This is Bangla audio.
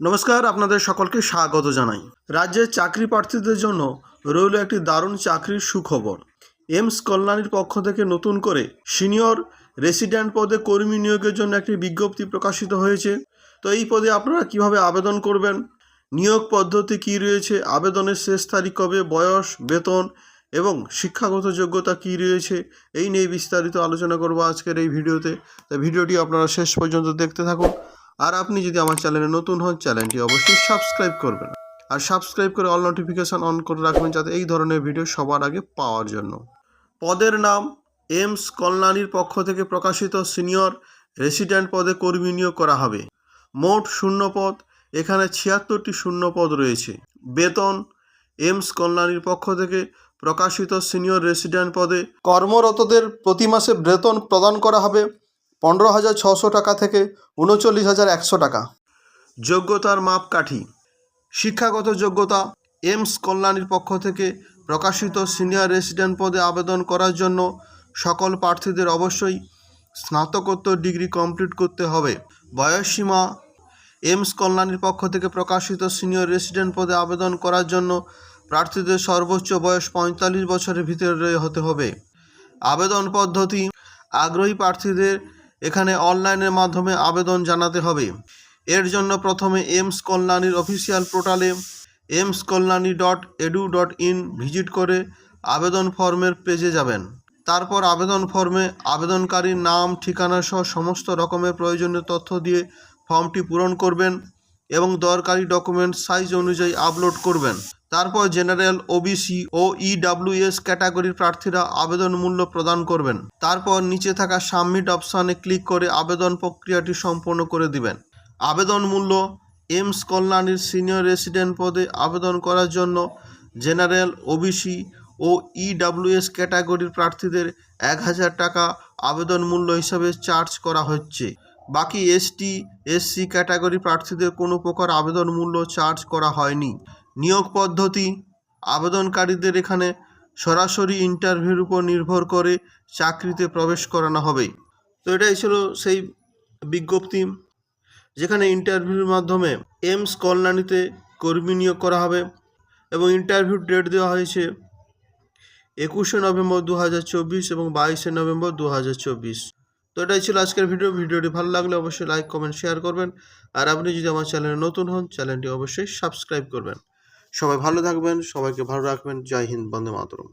নমস্কার, আপনাদের সকলকে স্বাগত জানাই। রাজ্যের চাকরি প্রার্থীদের জন্য রইল একটি দারুণ চাকরির সুখবর। এমস কল্যাণীর পক্ষ থেকে নতুন করে সিনিয়র রেসিডেন্ট পদে কর্মী নিয়োগের জন্য একটি বিজ্ঞপ্তি প্রকাশিত হয়েছে। তো এই পদে আপনারা কীভাবে আবেদন করবেন? নিয়োগ পদ্ধতি কী রয়েছে? আবেদনের শেষ তারিখ কবে? বয়স, বেতন এবং শিক্ষাগত যোগ্যতা কী রয়েছে? এই নিয়ে বিস্তারিত আলোচনা করব আজকের এই ভিডিওতে। তাই ভিডিওটি আপনারা শেষ পর্যন্ত দেখতে থাকুন। আর আপনি যদি আমার চ্যানেলে নতুন হন, চ্যানেলটি অবশ্যই সাবস্ক্রাইব করবেন। আর সাবস্ক্রাইব করে অল নোটিফিকেশান অন করে রাখবেন যাতে এই ধরনের ভিডিও সবার আগে পাওয়ার জন্য। পদের নাম এমস কল্যাণীর পক্ষ থেকে প্রকাশিত সিনিয়র রেসিডেন্ট পদে কর্মী নিয়োগ করা হবে। মোট শূন্য পদ, এখানে ছিয়াত্তরটি শূন্য পদ রয়েছে। বেতন, এমস কল্যাণীর পক্ষ থেকে প্রকাশিত সিনিয়র রেসিডেন্ট পদে কর্মরতদের প্রতি মাসে বেতন প্রদান করা হবে। পনেরো হাজার ছশো টাকা থেকে উনচল্লিশ হাজার একশো টাকা। যোগ্যতার মাপকাঠি। শিক্ষাগত যোগ্যতা, এমস কল্যাণীর পক্ষ থেকে প্রকাশিত সিনিয়র রেসিডেন্ট পদে আবেদন করার জন্য সকল প্রার্থীদের অবশ্যই স্নাতকোত্তর ডিগ্রি কমপ্লিট করতে হবে। বয়সসীমা, এমস কল্যাণীর পক্ষ থেকে প্রকাশিত সিনিয়র রেসিডেন্ট পদে আবেদন করার জন্য প্রার্থীদের সর্বোচ্চ বয়স পঁয়তাল্লিশ বছরের ভিতরে হতে হবে। আবেদন পদ্ধতি, আগ্রহী প্রার্থীদের এখানে অনলাইনের মাধ্যমে আবেদন জানাতে হবে। এর জন্য প্রথমে এমস কল্যাণীর অফিসিয়াল পোর্টালে AIIMS Kalyani dot edu dot in visit করে আবেদন ফর্মের পেজে যাবেন। তারপর আবেদন ফর্মে আবেদনকারীর নাম, ঠিকানা সহ সমস্ত রকমের প্রয়োজনীয় তথ্য দিয়ে ফর্মটি পূরণ করবেন এবং দরকারি ডকুমেন্ট সাইজ অনুযায়ী আপলোড করবেন। তারপর জেনারেল ওবিসি ও ইডাব্লিউএস ক্যাটাগরির প্রার্থীরা আবেদন মূল্য প্রদান করবেন। তারপর নিচে থাকা সাবমিট অপশানে ক্লিক করে আবেদন প্রক্রিয়াটি সম্পন্ন করে দিবেন। আবেদন মূল্য এমস কল্যাণীর সিনিয়র রেসিডেন্ট পদে আবেদন করার জন্য জেনারেল ওবিসি ও ইডাব্লিউএস ক্যাটাগরির প্রার্থীদের এক হাজার টাকা আবেদন মূল্য হিসাবে চার্জ করা হচ্ছে। বাকি এসটি এসসি ক্যাটাগরি প্রার্থীদের কোনো প্রকার আবেদন মূল্য চার্জ করা হয়নি। নিয়োগ পদ্ধতি আবেদনকারীদের এখানে সরাসরি ইন্টারভিউর উপর নির্ভর করে চাকরিতে প্রবেশ করানো হবে। তো এটাই ছিল সেই বিজ্ঞপ্তি, যেখানে ইন্টারভিউর মাধ্যমে এমস কল্যাণীতে কর্মী নিয়োগ করা হবে এবং ইন্টারভিউ ডেট দেওয়া হয়েছে একুশে নভেম্বর দু হাজার চব্বিশ এবং বাইশে নভেম্বর দু হাজার চব্বিশ। তো এটাই ছিল আজকের ভিডিও ভিডিওটি ভালো লাগলে অবশ্যই লাইক কমেন্ট শেয়ার করবেন। আর আপনি যদি আমার চ্যানেলে নতুন হন চ্যানেলটি অবশ্যই সাবস্ক্রাইব করবেন। সবাই ভালো থাকবেন সবাইকে ভালো রাখবেন। জয় হিন্দ বন্দে মাতরম।